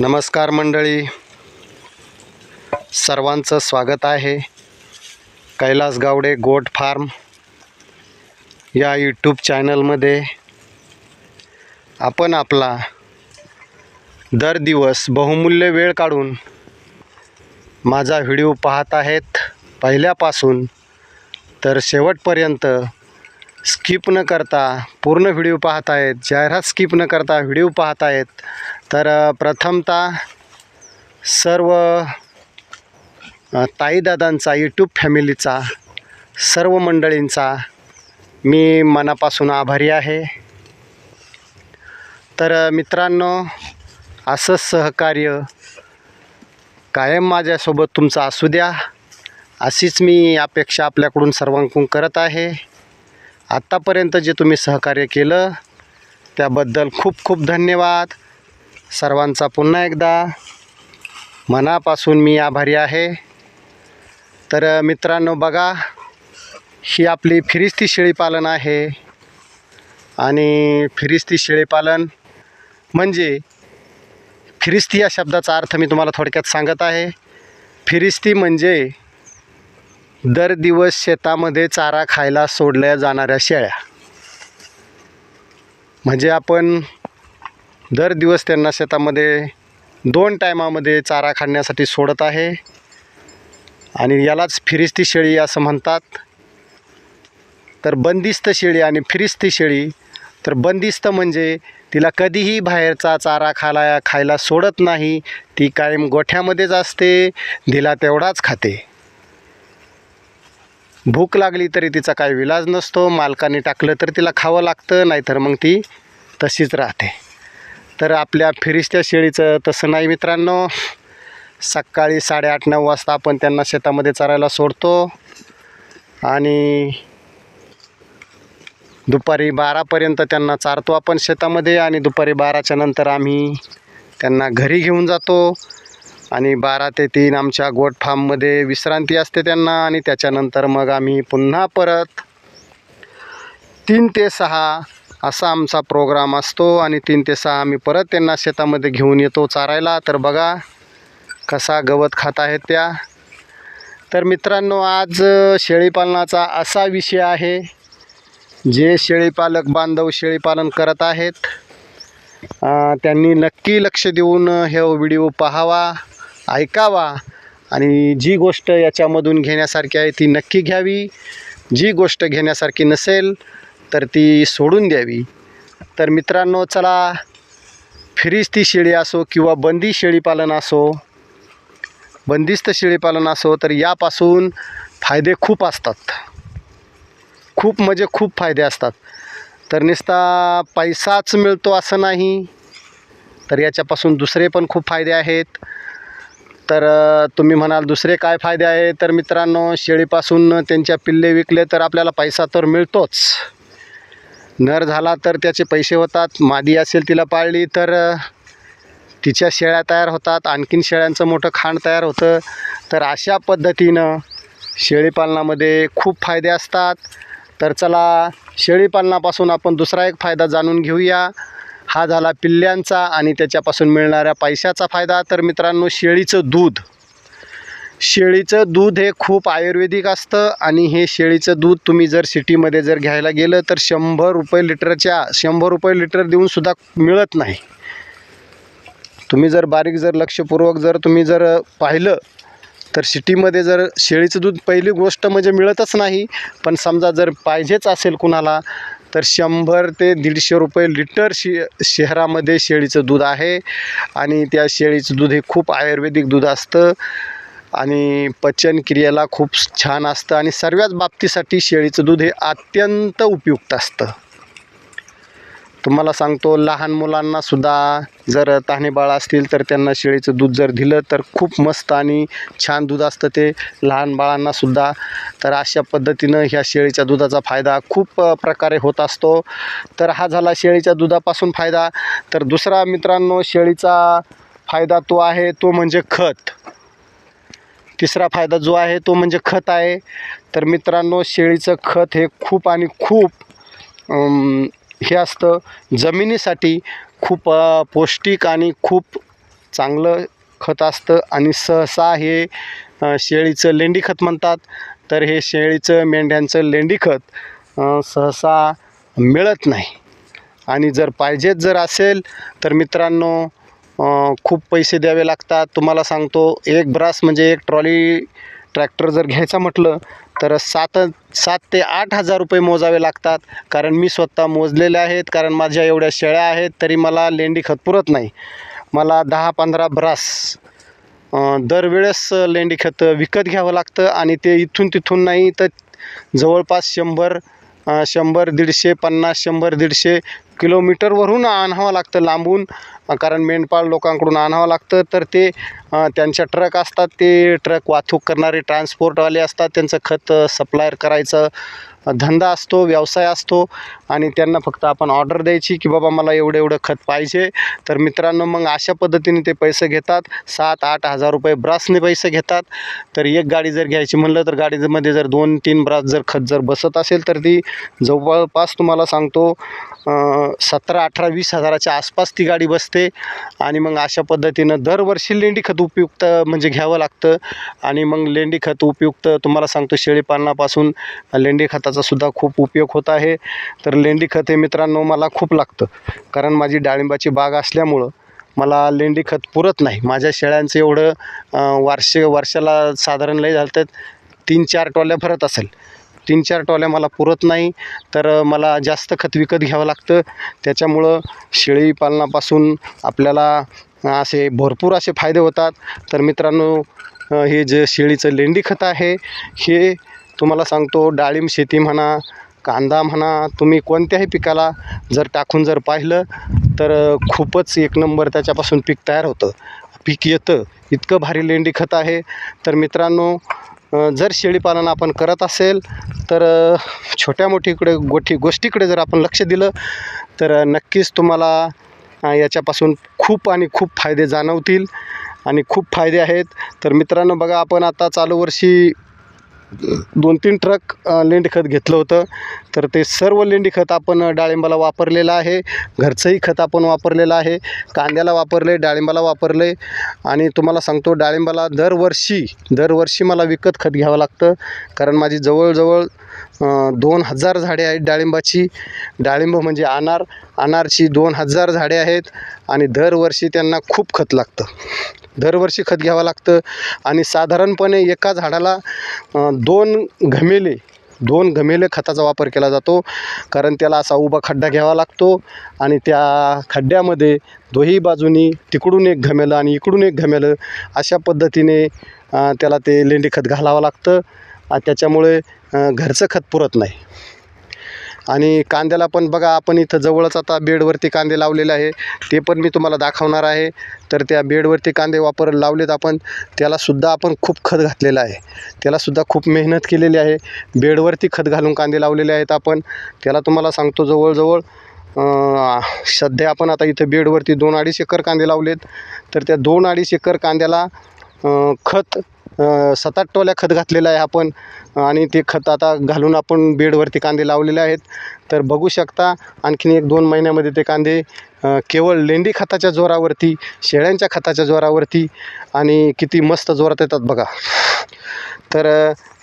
नमस्कार मंडळी. सर्वांचं स्वागत आहे. कैलास गावडे गोट फार्म या यूट्यूब चॅनलमध्ये. आपण आपला दर दिवस बहुमूल्य वेळ काढून माझा व्हिडिओ पाहत आहेत. पहिल्यापासून तर शेवटपर्यंत स्किप न करता पूर्ण व्हिडिओ पाहत आहेत. जाहिरात स्किप न करता व्हिडिओ पाहत आहेत. तर प्रथमतः सर्व ताईदादांचा यूट्यूब फॅमिलीचा सर्व मंडळींचा मी मनापासून आभारी आहे. तर मित्रांनो असंच सहकार्य कायम माझ्यासोबत तुमचं असू द्या. अशीच मी अपेक्षा आपल्याकडून सर्वांकडून करत आहे. आत्तापर्यंत जे तुम्ही सहकार्य केलं त्याबद्दल खूप खूप धन्यवाद. सर्वांचा पुन्हा एकदा मनापासून मी आभारी आहे. तर मित्रांनो बघा ही आपली फिरिस्ती शेळीपालन आहे. आणि फिरिस्ती शेळीपालन म्हणजे फिरिस्ती या शब्दाचा अर्थ मी तुम्हाला थोडक्यात सांगत आहे. फिरिस्ती म्हणजे दर दिवस शेतामध्ये चारा खायला सोडल्या जाणाऱ्या शेळ्या. म्हणजे आपण दर दिवस त्यांना शेतामध्ये दोन टायमामध्ये चारा खाण्यासाठी सोडत आहे. आणि यालाच फिरिस्ती शेळी असं म्हणतात. तर बंदिस्त शेळी आणि फिरिस्ती शेळी तर बंदिस्त म्हणजे तिला कधीही बाहेरचा चारा खाला खायला सोडत नाही. ती कायम गोठ्यामध्येच असते दिला तेवढाच खाते. भूक लागली तरी तिचा काही विलाज नसतो मालकाने टाकलं तर तिला खावं लागतं नाहीतर मग ती तशीच राहते. तर आपल्या फिरिस्त्या शेळीचं तसं नाही मित्रांनो. सकाळी साडेआठ नऊ वाजता आपण त्यांना शेतामध्ये चरायला सोडतो. आणि दुपारी बारापर्यंत त्यांना चारतो आपण शेतामध्ये आणि दुपारी बाराच्या नंतर आम्ही त्यांना घरी घेऊन जातो. आणि बारा ते तीन आमच्या गोट फार्ममध्ये विश्रांती असते त्यांना आणि त्याच्यानंतर मग आम्ही पुन्हा परत तीन ते सहा असा आमचा प्रोग्राम असतो आणि तीन ते सहा आम्ही परत त्यांना शेतामध्ये घेऊन येतो चारायला. तर बघा कसा गवत खात आहेत त्या. तर मित्रांनो आज शेळीपालनाचा असा विषय आहे जे शेळीपालक बांधव शेळीपालन करत आहेत. त्यांनी नक्की लक्ष देऊन हे व्हिडिओ पाहावा. ऐकावा आणि जी गोष्ट याच्यामधून घेण्यासारखी आहे ती नक्की घ्यावी. जी गोष्ट घेण्यासारखी नसेल तर ती सोडून द्यावी. तर मित्रांनो चला फिरिस्ती शेळी असो किंवा बंदी शेळीपालन असो बंदिस्त शेळीपालन असो तर यापासून फायदे खूप असतात. खूप म्हणजे खूप फायदे असतात. तर नुसता पैसाच मिळतो असं नाही. तर याच्यापासून दुसरे पण खूप फायदे आहेत. तर तुम्ही म्हणाल दुसरे काय फायदे आहे? तर मित्रांनो शेळीपासून त्यांच्या पिल्ले विकले तर आपल्याला पैसा तर मिळतोच. नर झाला तर त्याचे पैसे होतात मादी असेल तिला पाळली तर तिच्या शेळ्या तयार होतात आणखीन शेळ्यांचं मोठं खांड तयार होतं. तर अशा पद्धतीनं शेळीपालनामध्ये खूप फायदे असतात. तर चला शेळीपालनापासून आपण दुसरा एक फायदा जाणून घेऊया. हा झाला पिल्ल्यांचा आणि त्याच्यापासून मिळणाऱ्या पैशाचा फायदा. तर मित्रांनो शेळीचं दूध. शेळीचं दूध हे खूप आयुर्वेदिक असतं आणि हे शेळीचं दूध तुम्ही जर सिटीमध्ये जर घ्यायला गेलं तर शंभर रुपये लिटरच्या शंभर रुपये लिटर देऊनसुद्धा मिळत नाही. तुम्ही जर बारीक जर लक्षपूर्वक जर तुम्ही जर पाहिलं तर सिटीमध्ये जर शेळीचं दूध पहिली गोष्ट म्हणजे मिळतच नाही. पण समजा जर पाहिजेच असेल कुणाला तर शंभर ते दीडशे रुपये लिटर शे शहरामध्ये शेळीचं दूध आहे. आणि त्या शेळीचं दूध हे खूप आयुर्वेदिक दूध असतं. आणि पचनक्रियेला खूप छान असतं. आणि सर्वच बाबतीसाठी शेळीचं दूध हे अत्यंत उपयुक्त असतं. तुम्हाला सांगतो लहान मुलांनासुद्धा जर तान्हेबाळ असतील तर त्यांना शेळीचं दूध जर दिलं तर खूप मस्त आणि छान दूध असतं ते. लहान बाळांनासुद्धा तर अशा पद्धतीनं ह्या शेळीच्या दुधाचा फायदा खूप प्रकारे होत असतो. तर हा झाला शेळीच्या दुधापासून फायदा. तर दुसरा मित्रांनो शेळीचा फायदा तो आहे तो म्हणजे खत. तिसरा फायदा जो आहे तो म्हणजे खत आहे. तर मित्रांनो शेळीचं खत हे खूप आणि खूप हे असतं. जमिनीसाठी खूप पौष्टिक आणि खूप चांगलं खत असतं. आणि सहसा हे शेळीचं लेंडी खत म्हणतात. तर हे शेळीचं मेंढ्यांचं लेंडी खत सहसा मिळत नाही. आणि जर पाहिजेच जर असेल तर मित्रांनो खूप पैसे द्यावे लागतात. तुम्हाला सांगतो एक ब्रास म्हणजे एक ट्रॉली ट्रॅक्टर जर घ्यायचा म्हटलं तर सात सात ते आठ हजार रुपये मोजावे लागतात. कारण मी स्वतः मोजलेले आहेत. कारण माझ्या एवढ्या शेळ्या आहेत तरी मला लेंडी खत पुरत नाही. मला दहा पंधरा ब्रास दरवेळेस लेंडी खत विकत घ्यावं लागतं आणि ते इथून तिथून नाही तर जवळपास शंभर शंभर दीडशे पन्नास शंभर दीडशे किलोमीटरवरून आणावं लागतं लांबून. कारण मेंढपाळ लोकांकडून आणावं लागतं. तर ते त्यांच्या ट्रक असतात ते ट्रक वाहतूक करणारे ट्रान्सपोर्टवाले असतात त्यांचं खत सप्लायर करायचं धंदा असतो व्यवसाय असतो आणि त्यांना फक्त आपण ऑर्डर द्यायची की बाबा मला एवढं एवढं खत पाहिजे. तर मित्रांनो मग अशा पद्धतीने ते पैसे घेतात. सात आठ हजार रुपये ब्रासने पैसे घेतात. तर एक गाडी जर घ्यायची म्हणलं तर गाडीमध्ये जर दोन तीन ब्रास जर खत जर बसत असेल तर ती जवळपास तुम्हाला सांगतो सतरा अठरा वीस हजाराच्या आसपास ती गाडी बसते. आणि मग अशा पद्धतीनं दरवर्षी लेंडी खत उपयुक्त म्हणजे घ्यावं लागतं. आणि मग लेंडी खत उपयुक्त तुम्हाला सांगतो शेळीपालनापासून लेंडी खताचा सुद्धा खूप उपयोग होत आहे. तर लेंडी खत हे मित्रांनो मला खूप लागतं. कारण माझी डाळिंबाची बाग असल्यामुळं मला लेंडी खत पुरत नाही. माझ्या शेळ्यांचं एवढं वार्षिक वर्षाला साधारण लय झालं तर तीन चार टोल्या भरत असेल. तीन चार टोल्या मला पुरत नाही. तर मला जास्त खत विकत घ्यावं लागतं. त्याच्यामुळं शेळी पालनापासून आपल्याला असे भरपूर असे फायदे होतात. तर मित्रांनो हे जे शेळीचं लेंडी खत आहे हे तुम्हाला सांगतो डाळिंब शेती म्हणा कांदा म्हणा तुम्ही कोणत्याही पिकाला जर टाकून जर पाहिलं तर खूपच एक नंबर त्याच्यापासून पीक तयार होतं. पीक येतं. इतकं भारी लेंडी खत आहे. तर मित्रांनो जर शेळीपालन आपण करत असेल तर छोट्या मोठीकडे गोठी गोष्टीकडे जर आपण लक्ष दिलं तर नक्कीच तुम्हाला याच्यापासून खूप आणि खूप फायदे जाणवतील आणि खूप फायदे आहेत. तर मित्रांनो बघा आपण आता चालू वर्षी दोन तीन ट्रक लेंडी खत घेतलं होतं. तर ते सर्व लेंडी खत आपण डाळिंबाला वापरलेलं आहे. घरचंही खत आपण वापरलेलं आहे. कांद्याला वापरले डाळिंबाला वापरले आणि तुम्हाला सांगतो डाळिंबाला दरवर्षी दरवर्षी मला विकत खत घ्यावं लागतं. कारण माझी जवळजवळ दोन हजार झाडे आहेत डाळिंबाची. डाळिंब म्हणजे अनार. अनारची दोन हजार झाडे आहेत. आणि दरवर्षी त्यांना खूप खत लागतं. दरवर्षी खत घ्यावं लागतं. आणि साधारणपणे एका झाडाला दोन घमेले दोन घमेले खताचा वापर केला जातो. कारण त्याला असा उभा खड्डा घ्यावा लागतो आणि त्या खड्ड्यामध्ये दोही बाजूनी तिकडून एक घमेलं आणि इकडून एक घमेलं अशा पद्धतीने त्याला ते लेंडी खत घालावं लागतं. आणि त्याच्यामुळे घरचं खत पुरत नाही. आणि कांद्याला पण बघा आपण इथं जवळच आता बेडवरती कांदे लावलेले आहे. ते पण मी तुम्हाला दाखवणार आहे. तर त्या बेडवरती कांदे वापर लावलेत आपण. त्यालासुद्धा आपण खूप खत घातलेलं आहे. त्यालासुद्धा खूप मेहनत केलेली आहे. बेडवरती खत घालून कांदे लावलेले आहेत आपण. त्याला तुम्हाला सांगतो जवळजवळ सध्या आपण आता इथं बेडवरती दोन अडीच एकर कांदे लावलेत. तर त्या दोन अडीच एकर कांद्याला खत सात आठ टोल्या खत घातलेलं आहे आपण. आणि ते खत आता घालून आपण बेडवरती कांदे लावलेले आहेत. तर बघू शकता आणखीन एक दोन महिन्यामध्ये ते कांदे केवळ लेंडी खताच्या जोरावरती शेळ्यांच्या खताच्या जोरावरती आणि किती मस्त जोरात येतात बघा. तर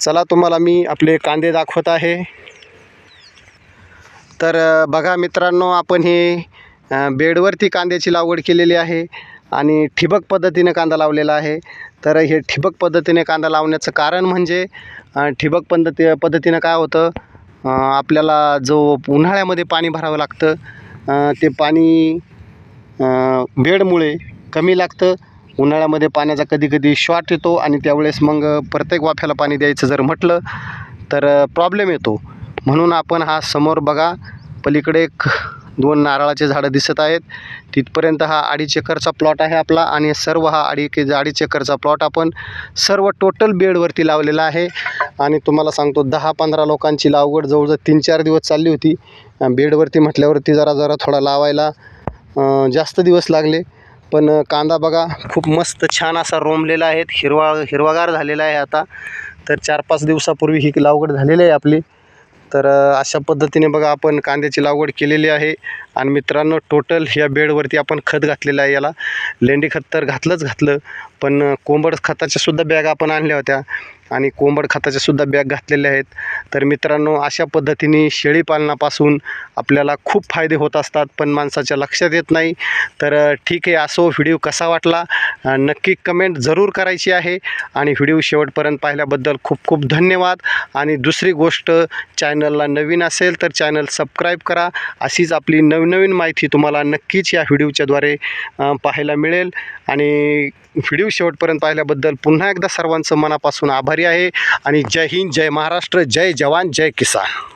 चला तुम्हाला मी आपले कांदे दाखवत आहे. तर बघा मित्रांनो आपण हे बेडवरती कांद्याची लागवड केलेली आहे. आणि ठिबक पद्धतीने कांदा लावलेला आहे. तर हे ठिबक पद्धतीने कांदा लावण्याचं कारण म्हणजे ठिबक पद्धती पद्धतीनं काय होतं आपल्याला जो उन्हाळ्यामध्ये पाणी भरावं लागतं ते पाणी बेडमुळे कमी लागतं. उन्हाळ्यामध्ये पाण्याचा कधी कधी शॉर्ट येतो आणि त्यावेळेस मग प्रत्येक वाफ्याला पाणी द्यायचं जर म्हटलं तर प्रॉब्लेम येतो. म्हणून आपण हा समोर बघा पलीकडे एक दोन नारळाचे झाडं दिसत आहेत. तिथपर्यंत हा अडीच एकरचा प्लॉट आहे आपला आणि सर्व हा अडीच अडीच एकरचा प्लॉट आपण सर्व टोटल बेडवरती लावलेला आहे. आणि तुम्हाला सांगतो दहा पंधरा लोकांची लागवड जवळजवळ तीन चार दिवस चालली होती. बेडवरती म्हटल्यावरती जरा जरा थोडा लावायला जास्त दिवस लागले. पण कांदा बघा खूप मस्त छान असा रोमलेला आहे. हिरवा हिरवागार झालेला आहे आता. तर चार पाच दिवसापूर्वी ही लागवड झालेली आहे आपली. तर अशा पद्धतीने बघा आपण कांद्याची लागवड केलेली आहे. आणि मित्रांनो टोटल ह्या बेडवरती आपण खत घातलेलं आहे. याला लेंडी खत तर घातलंच घातलं. पण कोंबड खताच्यासुद्धा बॅग आपण आणल्या होत्या. आणि कोंबड खताच्या सुद्धा बॅग घातलेल्या आहेत. तर मित्रांनो अशा पद्धतीने शेळीपालनापासून आपल्याला खूप फायदे होत असतात पण माणसाच्या लक्षात येत नाही. तर ठीक आहे असो व्हिडिओ कसा वाटला नक्की कमेंट जरूर करायची आहे. आणि व्हिडिओ शेवटपर्यंत पाहिल्याबद्दल खूप खूप धन्यवाद. आणि दुसरी गोष्ट चॅनलला नवीन असेल तर चॅनल सबस्क्राईब करा. अशीच आपली नवनवीन माहिती तुम्हाला नक्कीच या व्हिडिओच्याद्वारे पाहायला मिळेल. आणि व्हिडिओ शेवटपर्यंत पाहिल्याबद्दल पुन्हा एकदा सर्वांचं मनापासून आभार आभारी आहे. आणि जय हिंद जय महाराष्ट्र जय जवान जय किसान.